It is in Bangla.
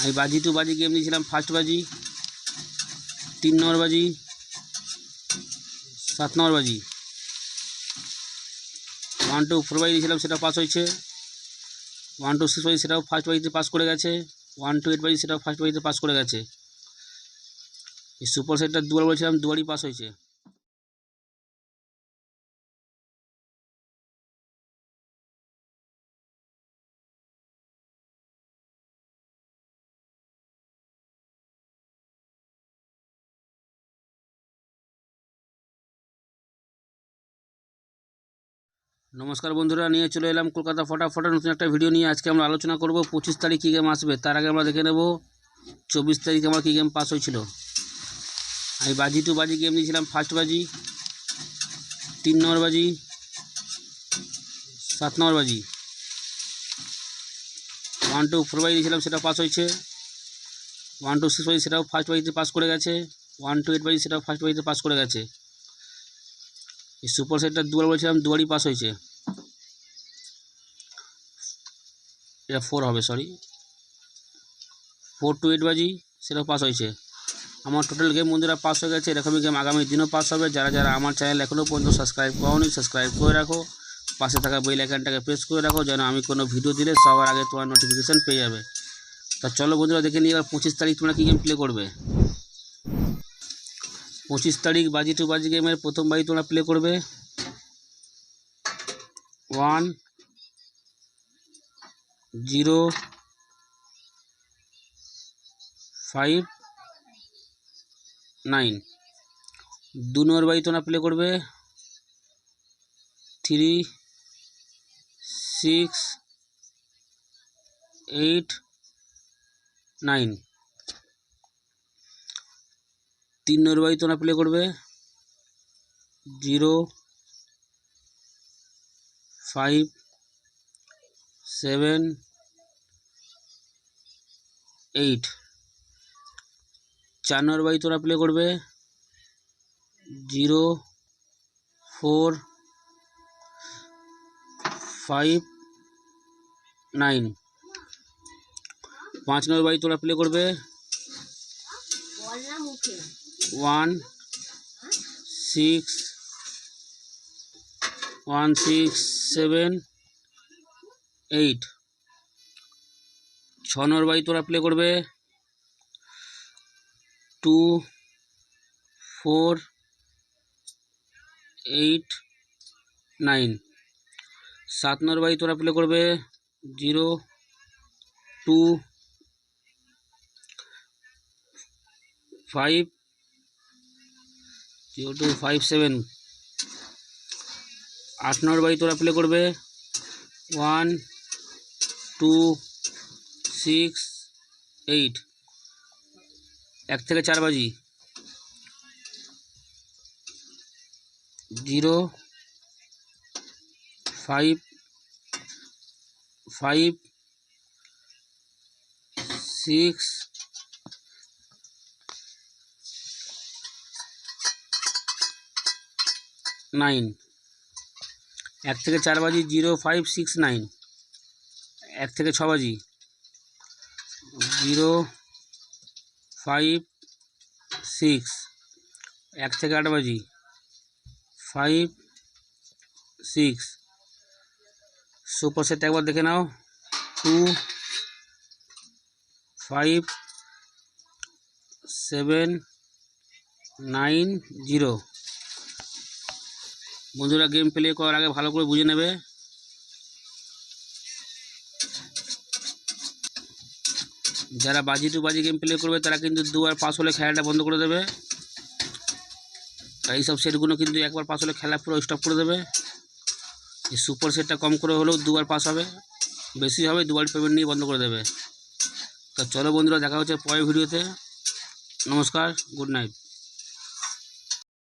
আমি বাজি টু বাজি গেম নিয়েছিলাম ফার্স্ট বাজি, তিন নম্বর বাজি, সাত নম্বর বাজি। ওয়ান টু ফোর বাজি দিয়েছিলাম সেটা পাস হয়েছে। ওয়ান টু সিক্স বাজি, সেটাও ফার্স্ট বাজিতে পাস করে গেছে। ওয়ান টু এইট বাজি, সেটাও ফার্স্ট বাজিতে পাস করে গেছে। এই সুপার সেটটা দুবার বলছিলাম, দুবারই পাস হয়েছে। নমস্কার বন্ধুরা, নিয়ে চলে এলাম কলকাতা ফটাফটের নতুন একটা ভিডিও নিয়ে আজকে আমরা আলোচনা করব, পঁচিশ তারিখ কী গেম আসবে, তার আগে আমরা দেখে নেব চব্বিশ তারিখ আমার কী গেম পাস হয়েছিল। আমি বাজি টু বাজি গেম নিয়েছিলাম ফার্স্ট বাজি, তিন নম্বর বাজি, সাত নম্বর বাজি। ওয়ান টু ফোর বাজি দিয়েছিলাম সেটা পাস হয়েছে। ওয়ান টু সিক্স বাজি সেটাও ফার্স্ট বাজিতে পাস করে গেছে। ওয়ান টু এইট বাজি সেটাও ফার্স্ট বাজিতে পাস করে গেছে। এই সুপার সেটটা দুবার বলছিলাম, দুবারই পাস হয়েছে। এটা ফোর হবে সরি ফোর টু এইট বাজি, সেটাও পাস হয়েছে। আমার টোটাল গেম বন্ধুরা পাস হয়ে গেছে, এরকমই গেম আগামী দিনও পাস হবে। যারা যারা আমার চ্যানেল এখনও পর্যন্ত সাবস্ক্রাইব করোনি সাবস্ক্রাইব করে রাখো। পাশে থাকা বেল আইকনটাকে প্রেস করে রাখো, যেন আমি কোনো ভিডিও দিলে সবার আগে তোমার নোটিফিকেশান পেয়ে যাবে। তা চলো বন্ধুরা, দেখে নিই এবার পঁচিশ তারিখ তোমরা কী গেম প্লে করবে। পঁচিশ তারিখ বাজি টু বাজি গেমের প্রথম বাজি তোমরা প্লে করবে। One, zero, five, nine. দু নম্বর বাজি তোমরা প্লে করবে। Three, six, eight, nine. তিন বাজি তোমরা প্লে করবে। জিরো ফাইভ সেভেন এইট চার বাজি তোমরা প্লে করবে। জিরো ফোর ফাইভ নাইন পাঁচ নম্বর বাজি তোমরা প্লে করবে। One, six one, six, seven, eight. ছ বাই তোরা প্লে করবে। Two, four, eight, nine. সাত বাই তোরা প্লে করবে। Zero, two, five zero two five seven আট নম্বর বাই তোরা প্লে করবে। ওয়ান টু সিক্স এইট এক থেকে চার বাজি। Zero five five six nine. এক থেকে চার বাজি জিরো ফাইভ সিক্স নাইন। এক থেকে ছ বাজি জিরো ফাইভ সিক্স। এক থেকে আট বাজি ফাইভ সিক্স। সুপার সেট একবার দেখে নাও। Two five seven nine zero. বন্ধুরা গেম প্লে করার আগে ভালো করে বুঝে নেবে। যারা বাজি টু বাজি গেম প্লে করবে, তারা কিন্তু দুবার পাস হলে খেলাটা বন্ধ করে দেবে। আর এইসব সেটগুলো কিন্তু একবার পাস হলে খেলা পুরো স্টপ করে দেবে। এই সুপার সেটটা কম করে হলেও দুবার পাস হবে। বেশি হবে, দুবার পেমেন্ট নিয়ে বন্ধ করে দেবে। তো চলো বন্ধুরা, দেখা হচ্ছে পরের ভিডিওতে নমস্কার গুড নাইট